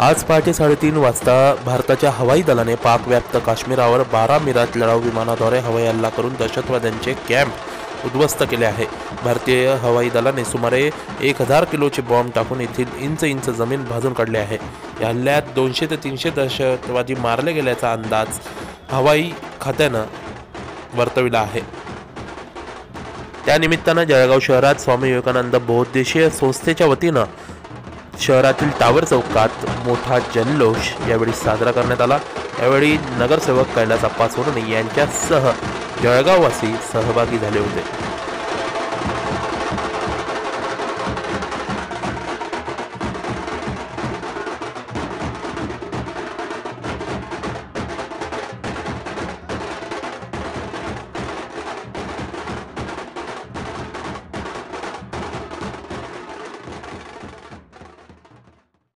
आज पहाटे साडेतीन वाजता भारताच्या हवाई दलाने पाकव्याप्त काश्मीरावर बारा मिराज लढाऊ विमानाद्वारे हवाई हल्ला करून दहशतवाद्यांचे कॅम्प उद्ध्वस्त केले आहे. भारतीय हवाई दलाने सुमारे एक हजार किलोचे बॉम्ब टाकून येथील इंच इंच जमीन भाजून काढली आहे. या हल्ल्यात दोनशे ते तीनशे दहशतवादी मारले गेल्याचा अंदाज हवाई खात्यानं वर्तविला आहे. त्यानिमित्तानं जळगाव शहरात स्वामी विवेकानंद बहुद्देशीय संस्थेच्या वतीनं शहरातील टावर चौकात मोठा जल्लोष यावेळी साजरा करण्यात आला. यावेळी नगरसेवक कैलास अप्पा सोनवणे यांच्यासह जळगाववासी सहभागी झाले होते.